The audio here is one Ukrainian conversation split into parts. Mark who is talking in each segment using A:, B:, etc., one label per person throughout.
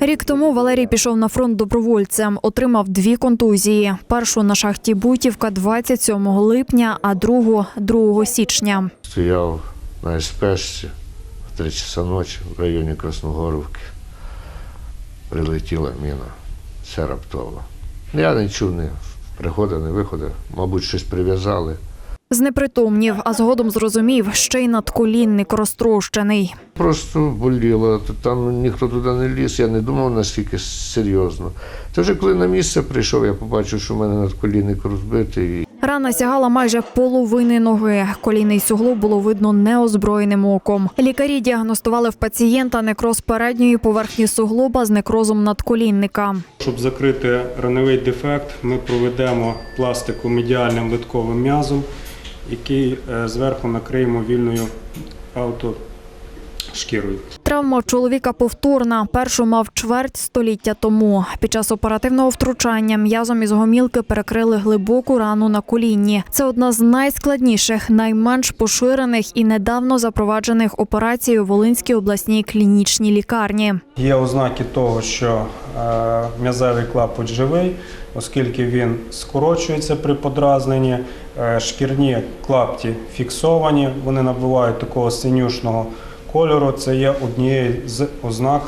A: Рік тому Валерій пішов на фронт добровольцем, отримав дві контузії. Першу на шахті Бутівка 27 липня, а другу 2 січня.
B: Стояв на СПшці в 3 часа ночі в районі Красногоровки. Прилетіла міна. Це раптово. Я не чув ні приходу, ні виходу. Мабуть, щось прив'язали.
A: Знепритомнів, а згодом зрозумів, ще й надколінник розтрощений.
B: Просто боліло, там ніхто туди не ліз, я не думав наскільки серйозно. Та вже коли на місце прийшов, я побачив, що в мене надколінник розбитий.
A: Рана сягала майже половини ноги. Колінний суглоб було видно неозброєним оком. Лікарі діагностували в пацієнта некроз передньої поверхні суглоба з некрозом надколінника.
C: Щоб закрити раневий дефект, ми проведемо пластику медіальним литковим м'язом, який е, зверху накриємо вільною автошкірою.
A: Травма в чоловіка повторна. Першу мав чверть століття тому. Під час оперативного втручання м'язом із гомілки перекрили глибоку рану на колінні. Це одна з найскладніших, найменш поширених і недавно запроваджених операцій у Волинській обласній клінічній лікарні.
C: Є ознаки того, що е, м'язевий клапоть живий, оскільки він скорочується при подразненні, е, шкірні клапті фіксовані, вони набувають такого синюшного кольору. Це є однією з ознак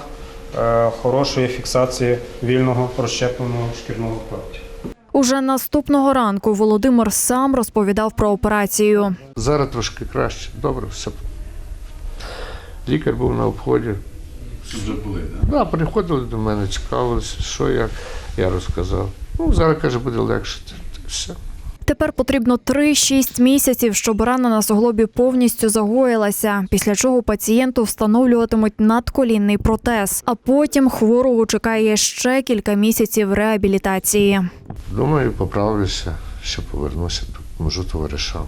C: е, хорошої фіксації вільного розщепленого шкірного клаптя.
A: Уже наступного ранку Володимир сам розповідав про операцію.
B: Зараз трошки краще, добре, все. Лікар був на обході.
D: Вже були,
B: Да, приходили до мене, цікавилися, що як. Я розказав. Ну, зараз каже, буде легше. Все.
A: Тепер потрібно 3-6 місяців, щоб рана на суглобі повністю загоїлася, після чого пацієнту встановлюватимуть надколінний протез. А потім хворого чекає ще кілька місяців реабілітації.
B: Думаю, поправлюся, що повернуся, Можу товаришам.